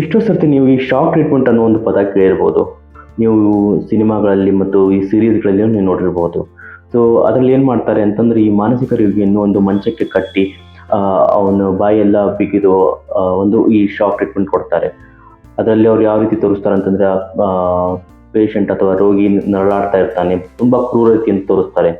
ಎಷ್ಟೋ ಸರ್ತಿ ನೀವು ಈ ಶಾಕ್ ಟ್ರೀಟ್ಮೆಂಟ್ ಅನ್ನೋ ಒಂದು ಪದ ಕೇಳಿರ್ಬೋದು ನೀವು ಸಿನಿಮಾಗಳಲ್ಲಿ ಮತ್ತು ಈ ಸೀರೀಸ್ಗಳಲ್ಲಿ ನೀವು ನೋಡಿರ್ಬೋದು. ಸೊ ಅದರಲ್ಲಿ ಏನು ಮಾಡ್ತಾರೆ ಅಂತಂದ್ರೆ ಈ ಮಾನಸಿಕ ರೋಗಿಯನ್ನು ಒಂದು ಮಂಚಕ್ಕೆ ಕಟ್ಟಿ ಅವನ ಬಾಯೆಲ್ಲ ಬಿಗಿದು ಒಂದು ಈ ಶಾಕ್ ಟ್ರೀಟ್ಮೆಂಟ್ ಕೊಡ್ತಾರೆ. ಅದರಲ್ಲಿ ಅವ್ರು ಯಾವ ರೀತಿ ತೋರಿಸ್ತಾರೆ ಅಂತಂದ್ರೆ ಪೇಷಂಟ್ ಅಥವಾ ರೋಗಿ ನರಳಾಡ್ತಾ ಇರ್ತಾನೆ, ತುಂಬ ಕ್ರೂರ ರೀತಿಯಿಂದ ತೋರಿಸ್ತಾರೆ.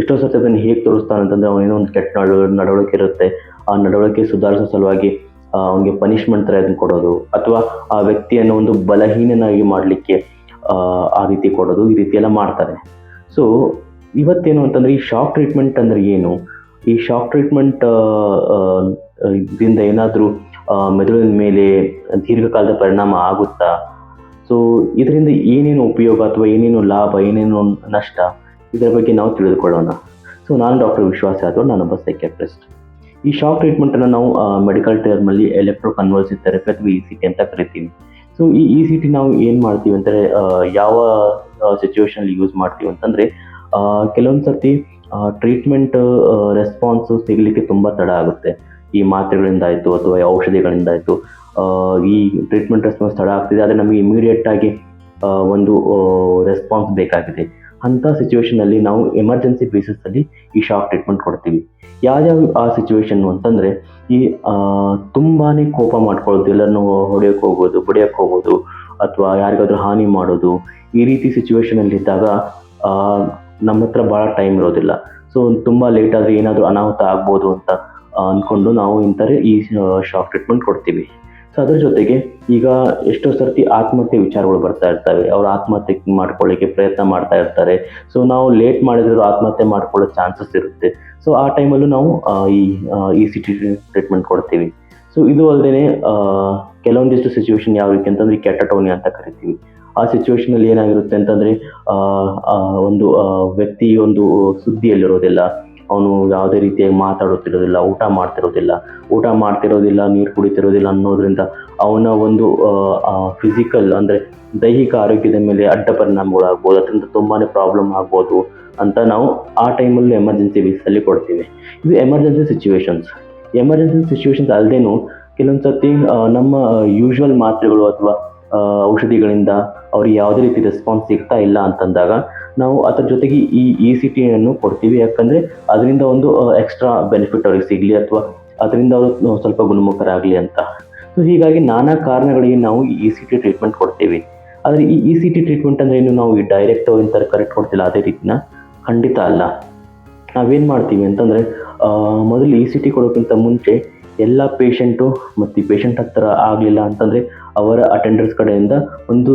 ಎಷ್ಟೋ ಸರ್ತಿ ಅದನ್ನು ಹೇಗೆ ತೋರಿಸ್ತಾನೆ ಅಂತಂದ್ರೆ ಅವನೇನೋ ಒಂದು ಕೆಟ್ಟ ನಡ ನಡವಳಿಕೆ ಇರುತ್ತೆ. ಆ ನಡವಳಿಕೆ ಸುಧಾರಿಸೋ ಸಲುವಾಗಿ ಅವನಿಗೆ ಪನಿಷ್ಮೆಂಟ್ ಥರ ಇದನ್ನು ಕೊಡೋದು? ಅಥವಾ ಆ ವ್ಯಕ್ತಿಯನ್ನು ಒಂದು ಬಲಹೀನನಾಗಿ ಮಾಡಲಿಕ್ಕೆ, ಆ ರೀತಿ ಕೊಡೋದು, ಈ ರೀತಿ ಎಲ್ಲ ಮಾಡ್ತಾರೆ. ಸೊ ಇವತ್ತೇನು ಅಂತಂದ್ರೆ ಈ ಶಾಕ್ ಟ್ರೀಟ್ಮೆಂಟ್ ಅಂದ್ರೆ ಏನು? ಈ ಶಾಕ್ ಟ್ರೀಟ್ಮೆಂಟ್ ಇದರಿಂದ ಏನಾದರೂ ಮೆದುಳಿನ ಮೇಲೆ ದೀರ್ಘಕಾಲದ ಪರಿಣಾಮ ಆಗುತ್ತಾ? ಸೊ ಇದರಿಂದ ಏನೇನು ಉಪಯೋಗ ಅಥವಾ ಏನೇನು ಲಾಭ, ಏನೇನು ನಷ್ಟ? ಇದರ ಬಗ್ಗೆ ನಾವು ತಿಳಿದುಕೊಳ್ಳೋಣ. ಸೊ ನಾನು ಡಾಕ್ಟರ್ ವಿಶ್ವಾಸ ಯಾದವ್, ನಾನೊಬ್ಬ ಸೈಕ್ಯಾಟ್ರಿಸ್ಟ್ ಈ ಶಾಕ್ ಟ್ರೀಟ್ಮೆಂಟನ್ನು ನಾವು ಮೆಡಿಕಲ್ ಟರ್ಮಲ್ಲಿ ಎಲೆಕ್ಟ್ರೋ ಕನ್ವರ್ಸಿವ್ ಥೆರಪಿ ಅಥವಾ ಇ ಸಿ ಟಿ ಅಂತ ಕರಿತೀವಿ. ಸೊ ಈ ಇ ಸಿ ಟಿ ನಾವು ಏನು ಮಾಡ್ತೀವಿ ಅಂದರೆ ಯಾವ ಸಿಚುವೇಶನಲ್ಲಿ ಯೂಸ್ ಮಾಡ್ತೀವಿ ಅಂತಂದರೆ ಕೆಲವೊಂದು ಸರ್ತಿ ಟ್ರೀಟ್ಮೆಂಟ್ ರೆಸ್ಪಾನ್ಸು ಸಿಗಲಿಕ್ಕೆ ತುಂಬ ತಡ ಆಗುತ್ತೆ. ಈ ಮಾತ್ರೆಗಳಿಂದ ಆಯಿತು ಅಥವಾ ಔಷಧಿಗಳಿಂದ ಆಯಿತು ಈ ಟ್ರೀಟ್ಮೆಂಟ್ ರೆಸ್ಪಾನ್ಸ್ ತಡ ಆಗ್ತಿದೆ. ಆದರೆ ನಮಗೆ ಇಮಿಡಿಯೇಟ್ ಆಗಿ ಒಂದು ರೆಸ್ಪಾನ್ಸ್ ಬೇಕಾಗಿದೆ. ಅಂಥ ಸಿಚುವೇಷನಲ್ಲಿ ನಾವು ಎಮರ್ಜೆನ್ಸಿ ಬೇಸಿಸಲ್ಲಿ ಈ ಶಾಕ್ ಟ್ರೀಟ್ಮೆಂಟ್ ಕೊಡ್ತೀವಿ. ಯಾವ್ಯಾವ ಆ ಸಿಚುವೇಶನ್ ಅಂತಂದರೆ ಈ ತುಂಬಾ ಕೋಪ ಮಾಡ್ಕೊಳ್ಳೋದು, ಎಲ್ಲರನ್ನು ಹೊಡೆಯೋಕ್ಕೆ ಹೋಗೋದು ಬಡಿಯೋಕ್ಕೆ ಹೋಗೋದು ಅಥವಾ ಯಾರಿಗಾದ್ರೂ ಹಾನಿ ಮಾಡೋದು, ಈ ರೀತಿ ಸಿಚುವೇಷನಲ್ಲಿದ್ದಾಗ ನಮ್ಮ ಹತ್ರ ಭಾಳ ಟೈಮ್ ಇರೋದಿಲ್ಲ. ಸೊ ತುಂಬ ಲೇಟ್ ಆದರೆ ಏನಾದರೂ ಅನಾಹುತ ಆಗ್ಬೋದು ಅಂತ ಅಂದ್ಕೊಂಡು ನಾವು ಇಂಥರೇ ಈ ಶಾಕ್ ಟ್ರೀಟ್ಮೆಂಟ್ ಕೊಡ್ತೀವಿ. ಸೊ ಅದ್ರ ಜೊತೆಗೆ ಈಗ ಎಷ್ಟೋ ಸರ್ತಿ ಆತ್ಮಹತ್ಯೆ ವಿಚಾರಗಳು ಬರ್ತಾ ಇರ್ತವೆ. ಅವ್ರು ಆತ್ಮಹತ್ಯೆ ಮಾಡ್ಕೊಳ್ಳಿಕ್ಕೆ ಪ್ರಯತ್ನ ಮಾಡ್ತಾ ಇರ್ತಾರೆ. ಸೊ ನಾವು ಲೇಟ್ ಮಾಡಿದ್ರು ಆತ್ಮಹತ್ಯೆ ಮಾಡ್ಕೊಳ್ಳೋ ಚಾನ್ಸಸ್ ಇರುತ್ತೆ. ಸೊ ಆ ಟೈಮಲ್ಲೂ ನಾವು ಈ ಇ ಸಿ ಟಿ ಟ್ರೀಟ್ಮೆಂಟ್ ಕೊಡ್ತೀವಿ. ಸೊ ಇದು ಅಲ್ಲದೆ ಕೆಲವೊಂದಿಷ್ಟು ಸಿಚುವೇಶನ್ ಯಾವ ರೀತಿ ಅಂತಂದ್ರೆ ಕೆಟಟೋನಿ ಅಂತ ಕರಿತೀವಿ. ಆ ಸಿಚುವೇಶನಲ್ಲಿ ಏನಾಗಿರುತ್ತೆ ಅಂತಂದ್ರೆ ಒಂದು ವ್ಯಕ್ತಿ ಒಂದು ಸುದ್ದಿಯಲ್ಲಿರೋದಿಲ್ಲ. ಅವನು ಯಾವುದೇ ರೀತಿಯಾಗಿ ಮಾತಾಡುತ್ತಿರೋದಿಲ್ಲ ಊಟ ಮಾಡ್ತಿರೋದಿಲ್ಲ ಊಟ ಮಾಡ್ತಿರೋದಿಲ್ಲ ನೀರು ಕುಡಿತಿರೋದಿಲ್ಲ ಅನ್ನೋದ್ರಿಂದ ಅವನ ಒಂದು ಫಿಸಿಕಲ್ ಅಂದರೆ ದೈಹಿಕ ಆರೋಗ್ಯದ ಮೇಲೆ ಅಡ್ಡ ಪರಿಣಾಮಗಳಾಗ್ಬೋದು, ಅದರಿಂದ ತುಂಬಾ ಪ್ರಾಬ್ಲಮ್ ಆಗ್ಬೋದು ಅಂತ ನಾವು ಆ ಟೈಮಲ್ಲಿ ಎಮರ್ಜೆನ್ಸಿ ಬೇಸಲ್ಲಿ ಕೊಡ್ತೀವಿ. ಇದು ಎಮರ್ಜೆನ್ಸಿ ಸಿಚುವೇಶನ್ಸ್ ಎಮರ್ಜೆನ್ಸಿ ಸಿಚುವೇಶನ್ಸ್ ಅಲ್ಲದೇನು ಕೆಲವೊಂದು ಸರ್ತಿ ನಮ್ಮ ಯೂಶ್ವಲ್ ಮಾತ್ರೆಗಳು ಅಥವಾ ಔಷಧಿಗಳಿಂದ ಅವ್ರಿಗೆ ಯಾವುದೇ ರೀತಿ ರೆಸ್ಪಾನ್ಸ್ ಸಿಗ್ತಾ ಇಲ್ಲ ಅಂತಂದಾಗ ನಾವು ಅದರ ಜೊತೆಗೆ ಈ ಇ ಸಿ ಟಿಯನ್ನು ಕೊಡ್ತೀವಿ. ಯಾಕಂದರೆ ಅದರಿಂದ ಒಂದು ಎಕ್ಸ್ಟ್ರಾ ಬೆನಿಫಿಟ್ ಅವ್ರಿಗೆ ಸಿಗಲಿ ಅಥವಾ ಅದರಿಂದ ಅವರು ಸ್ವಲ್ಪ ಗುಣಮುಖರಾಗಲಿ ಅಂತ. ಸೊ ಹೀಗಾಗಿ ನಾನಾ ಕಾರಣಗಳಿಗೆ ನಾವು ಇ ಸಿ ಟಿ ಟ್ರೀಟ್ಮೆಂಟ್ ಕೊಡ್ತೀವಿ. ಆದರೆ ಈ ಇ ಸಿ ಟಿ ಟ್ರೀಟ್ಮೆಂಟ್ ಅಂದರೆ ಏನು ನಾವು ಈ ಡೈರೆಕ್ಟ್ ಇಂಥರ ಕರೆಕ್ಟ್ ಕೊಡ್ತಿಲ್ಲ. ಅದೇ ರೀತಿನ ಖಂಡಿತ ಅಲ್ಲ. ನಾವೇನು ಮಾಡ್ತೀವಿ ಅಂತಂದರೆ ಮೊದಲು ಇ ಸಿ ಟಿ ಕೊಡೋಕ್ಕಿಂತ ಮುಂಚೆ ಎಲ್ಲ ಪೇಷಂಟು ಮತ್ತು ಈ ಪೇಷಂಟ್ ಹತ್ತಿರ ಆಗಲಿಲ್ಲ ಅಂತಂದರೆ ಅವರ ಅಟೆಂಡರ್ಸ್ ಕಡೆಯಿಂದ ಒಂದು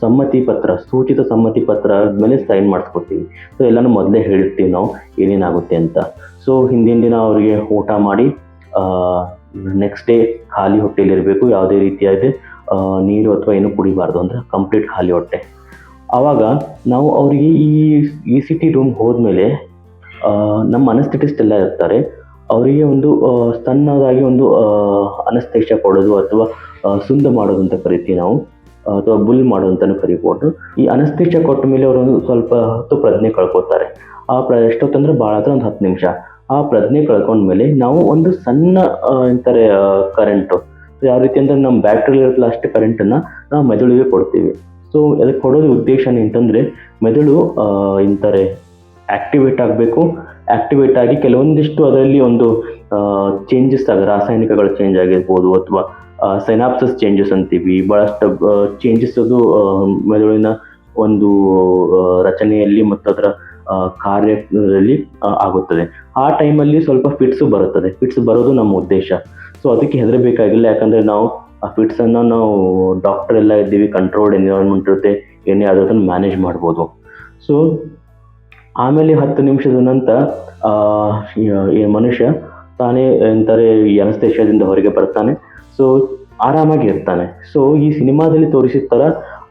ಸಮ್ಮತಿ ಪತ್ರ, ಸೂಚಿತ ಸಮ್ಮತಿ ಪತ್ರ ಮೇಲೆ ಸೈನ್ ಮಾಡಿಸ್ಕೊಡ್ತೀವಿ. ಸೊ ಎಲ್ಲನೂ ಮೊದಲೇ ಹೇಳಿರ್ತೀವಿ ನಾವು ಏನೇನಾಗುತ್ತೆ ಅಂತ. ಸೊ ಹಿಂದಿನ ದಿನ ಅವರಿಗೆ ಊಟ ಮಾಡಿ ನೆಕ್ಸ್ಟ್ ಡೇ ಖಾಲಿ ಹೊಟ್ಟೆಲಿರಬೇಕು ಯಾವುದೇ ರೀತಿಯಾದ ನೀರು ಅಥವಾ ಏನು ಕುಡಿಬಾರ್ದು ಅಂದರೆ ಕಂಪ್ಲೀಟ್ ಖಾಲಿ ಹೊಟ್ಟೆ. ಆವಾಗ ನಾವು ಅವರಿಗೆ ಈ ಇ ಸಿ ಟಿ ರೂಮ್ ಹೋದ್ಮೇಲೆ ನಮ್ಮ ಅನಸ್ಥೆಟಿಸ್ಟ್ ಎಲ್ಲ ಇರ್ತಾರೆ. ಅವರಿಗೆ ಒಂದು ಸಣ್ಣದಾಗಿ ಒಂದು ಅನಸ್ತೇಶ ಕೊಡೋದು ಅಥವಾ ಸುಂದ ಮಾಡೋದು ಅಂತ ಕರಿತೀವಿ ನಾವು ಅಥವಾ ಬುಲ್ ಅಂತಲೂ ಕರಿಬೋದು. ಈ ಅನಸ್ತೇಶ ಕೊಟ್ಟ ಮೇಲೆ ಅವರು ಸ್ವಲ್ಪ ಹೊತ್ತು ಪ್ರಜ್ಞೆ ಕಳ್ಕೊತಾರೆ. ಆ ಪ್ರ, ಎಷ್ಟೊತ್ತಂದ್ರೆ ಭಾಳ ಹತ್ರ ಒಂದು ಹತ್ತು ನಿಮಿಷ. ಆ ಪ್ರಜ್ಞೆ ಕಳ್ಕೊಂಡ್ಮೇಲೆ ನಾವು ಒಂದು ಸಣ್ಣ ಅಂತಾರೆ ಕರೆಂಟು ಯಾವ ರೀತಿ ಅಂದ್ರೆ ನಮ್ಮ ಬ್ಯಾಟ್ರಿ ಇರುತ್ತಲ್ಲ ಅಷ್ಟು ಕರೆಂಟನ್ನು ನಾವು ಮೆದುಳಿಗೆ ಕೊಡ್ತೀವಿ. ಸೊ ಅದಕ್ಕೆ ಕೊಡೋದು ಉದ್ದೇಶ ಅಂತಂದರೆ ಮೆದುಳು ಅಂತಾರೆ ಆಕ್ಟಿವೇಟ್ ಆಗಬೇಕು. ಆಕ್ಟಿವೇಟ್ ಆಗಿ ಕೆಲವೊಂದಿಷ್ಟು ಅದರಲ್ಲಿ ಒಂದು ಚೇಂಜಸ್ ಆಗ, ರಾಸಾಯನಿಕಗಳು ಚೇಂಜ್ ಆಗಿರ್ಬೋದು ಅಥವಾ ಸೈನಾಪ್ಸಸ್ ಚೇಂಜಸ್ ಅಂತೀವಿ. ಭಾಳಷ್ಟು ಚೇಂಜಸ್ ಅದು ಮೆದುಳಿನ ಒಂದು ರಚನೆಯಲ್ಲಿ ಮತ್ತು ಅದರ ಕಾರ್ಯದಲ್ಲಿ ಆಗುತ್ತದೆ. ಆ ಟೈಮಲ್ಲಿ ಸ್ವಲ್ಪ ಫಿಟ್ಸು ಬರುತ್ತದೆ. ಫಿಟ್ಸ್ ಬರೋದು ನಮ್ಮ ಉದ್ದೇಶ. ಸೊ ಅದಕ್ಕೆ ಹೆದರಬೇಕಾಗಿಲ್ಲ. ಯಾಕಂದರೆ ನಾವು ಆ ಫಿಟ್ಸನ್ನು ನಾವು ಡಾಕ್ಟರ್ ಎಲ್ಲ ಇದ್ದೀವಿ ಕಂಟ್ರೋಲ್ಡ್ ಎನ್ವಿರಾನ್ಮೆಂಟ್ ಇರುತ್ತೆ ಏನೇ ಅದನ್ನು ಮ್ಯಾನೇಜ್ ಮಾಡ್ಬೋದು. ಸೊ ಆಮೇಲೆ ಹತ್ತು ನಿಮಿಷದ ನಂತರ ಈ- ಮನುಷ್ಯ ತಾನೇ ಎಂತಾರೆ ಅನಸ್ತೇಶದಿಂದ ಹೊರಗೆ ಬರ್ತಾನೆ. ಸೊ ಆರಾಮಾಗಿ ಇರ್ತಾನೆ. ಸೊ ಈ ಸಿನಿಮಾದಲ್ಲಿ ತೋರಿಸಿದ ಥರ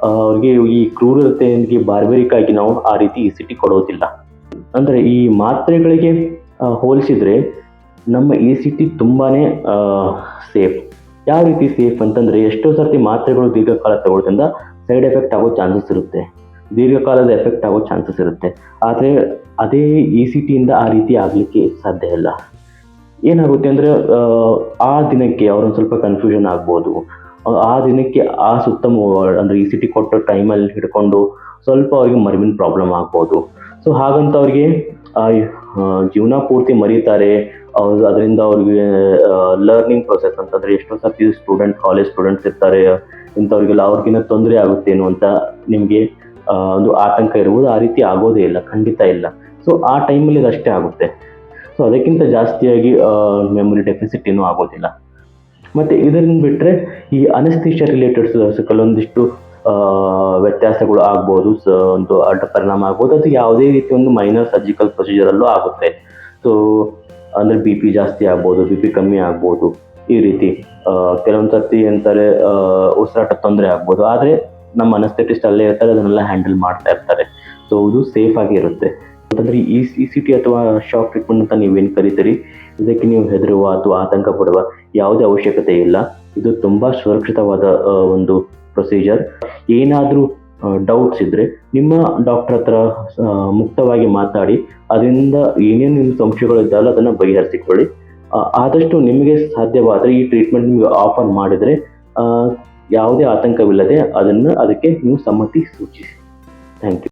ಅವ್ರಿಗೆ ಈ ಕ್ರೂರತೆಗೆ ಬಾರ್ಬರಿಕ್ ಆಗಿ ನಾವು ಆ ರೀತಿ ಈ ಸಿಟಿ ಕೊಡೋದಿಲ್ಲ. ಅಂದರೆ ಈ ಮಾತ್ರೆಗಳಿಗೆ ಹೋಲಿಸಿದರೆ ನಮ್ಮ ಈ ಸಿಟಿ ತುಂಬಾ ಸೇಫ್. ಯಾವ ರೀತಿ ಸೇಫ್ ಅಂತಂದರೆ ಎಷ್ಟೋ ಸರ್ತಿ ಮಾತ್ರೆಗಳು ದೀರ್ಘಕಾಲ ತಗೊಳ್ಳೋದ್ರಿಂದ ಸೈಡ್ ಎಫೆಕ್ಟ್ ಆಗೋ ಚಾನ್ಸಸ್ ಇರುತ್ತೆ. ದೀರ್ಘಕಾಲದ ಎಫೆಕ್ಟ್ ಆಗೋ ಚಾನ್ಸಸ್ ಇರುತ್ತೆ. ಆದರೆ ಅದೇ ಇ ಸಿ ಟಿಯಿಂದ ಆ ರೀತಿ ಆಗಲಿಕ್ಕೆ ಸಾಧ್ಯ ಇಲ್ಲ. ಏನಾಗುತ್ತೆ ಅಂದರೆ, ಆ ದಿನಕ್ಕೆ ಅವ್ರೊಂದು ಸ್ವಲ್ಪ ಕನ್ಫ್ಯೂಷನ್ ಆಗ್ಬೋದು. ಆ ದಿನಕ್ಕೆ ಆ ಸುತ್ತಮು, ಅಂದರೆ ಈ ಸಿಟಿ ಕೊಟ್ಟ ಟೈಮಲ್ಲಿ ಹಿಡ್ಕೊಂಡು ಸ್ವಲ್ಪ ಅವ್ರಿಗೆ ಮರಿವಿನ ಪ್ರಾಬ್ಲಮ್ ಆಗ್ಬೋದು. ಸೊ ಹಾಗಂತ ಅವ್ರಿಗೆ ಜೀವನ ಪೂರ್ತಿ ಮರೀತಾರೆ. ಅದರಿಂದ ಅವ್ರಿಗೆ ಲರ್ನಿಂಗ್ ಪ್ರೊಸೆಸ್ ಅಂತಂದರೆ ಎಷ್ಟೋ ಸರ್ತಿ ಸ್ಟೂಡೆಂಟ್ ಕಾಲೇಜ್ ಸ್ಟೂಡೆಂಟ್ಸ್ ಇರ್ತಾರೆ. ಇಂಥವ್ರಿಗೆಲ್ಲ ಅವ್ರಿಗಿನ್ನ ತೊಂದರೆ ಆಗುತ್ತೇನೋ ಅಂತ ನಿಮಗೆ ಒಂದು ಆತಂಕ ಇರ್ಬೋದು. ಆ ರೀತಿ ಆಗೋದೇ ಇಲ್ಲ, ಖಂಡಿತ ಇಲ್ಲ. ಸೊ ಆ ಟೈಮಲ್ಲಿ ಅಷ್ಟೇ ಆಗುತ್ತೆ. ಸೊ ಅದಕ್ಕಿಂತ ಜಾಸ್ತಿಯಾಗಿ ಮೆಮೊರಿ ಡೆಫಿಸಿಟ್ ಏನೂ ಆಗೋದಿಲ್ಲ. ಮತ್ತು ಇದರಿಂದ ಬಿಟ್ಟರೆ ಈ ಅನಸ್ತೀಶ ರಿಲೇಟೆಡ್ ಕೆಲವೊಂದಿಷ್ಟು ವ್ಯತ್ಯಾಸಗಳು ಆಗ್ಬೋದು ಒಂದು ಅಡ್ಡ ಪರಿಣಾಮ ಆಗ್ಬೋದು, ಅದು ಯಾವುದೇ ರೀತಿ ಒಂದು ಮೈನರ್ ಸರ್ಜಿಕಲ್ ಪ್ರೊಸೀಜರಲ್ಲೂ ಆಗುತ್ತೆ. ಸೊ ಅಂದರೆ ಬಿ ಪಿ ಜಾಸ್ತಿ ಆಗ್ಬೋದು ಬಿ ಪಿ ಕಮ್ಮಿ ಆಗ್ಬೋದು, ಈ ರೀತಿ. ಕೆಲವೊಂದು ಸರ್ತಿ ಅಂತಾರೆ ಉಸಿರಾಟ ತೊಂದರೆ ಆಗ್ಬೋದು, ಆದರೆ ನಮ್ಮ ಅನಸ್ಥೆಟಿಸ್ಟ್ ಅಲ್ಲೇ ಇರ್ತಾರೆ, ಅದನ್ನೆಲ್ಲ ಹ್ಯಾಂಡಲ್ ಮಾಡ್ತಾ ಇರ್ತಾರೆ. ಸೊ ಇದು ಸೇಫ್ ಆಗಿ ಇರುತ್ತೆ. ಅಂತಂದ್ರೆ ಈ ಸಿ ಸಿ ಟಿ ಅಥವಾ ಶಾಕ್ ಟ್ರೀಟ್ಮೆಂಟ್ ಅಂತ ನೀವೇನು ಕರಿತೀರಿ? ಇದಕ್ಕೆ ನೀವು ಹೆದರುವ ಅಥವಾ ಆತಂಕ ಪಡುವ ಯಾವುದೇ ಅವಶ್ಯಕತೆ ಇಲ್ಲ. ಇದು ತುಂಬ ಸುರಕ್ಷಿತವಾದ ಒಂದು ಪ್ರೊಸೀಜರ್ ಏನಾದರೂ ಡೌಟ್ಸ್ ಇದ್ದರೆ ನಿಮ್ಮ ಡಾಕ್ಟರ್ ಹತ್ರ ಮುಕ್ತವಾಗಿ ಮಾತಾಡಿ, ಅದರಿಂದ ಏನೇನು ನಿಮ್ಮ ಸಂಶಯಗಳು ಇದ್ದಾವಲ್ಲ ಅದನ್ನು ಬಗೆಹರಿಸಿಕೊಳ್ಳಿ. ಆದಷ್ಟು ನಿಮಗೆ ಸಾಧ್ಯವಾದರೆ ಈ ಟ್ರೀಟ್ಮೆಂಟ್ ನಿಮಗೆ ಆಫರ್ ಮಾಡಿದರೆ ಯಾವುದೇ ಆತಂಕವಿಲ್ಲದೆ ಅದನ್ನು, ಅದಕ್ಕೆ ನೀವು ಸಮ್ಮತಿ ಸೂಚಿಸಿ. Thank you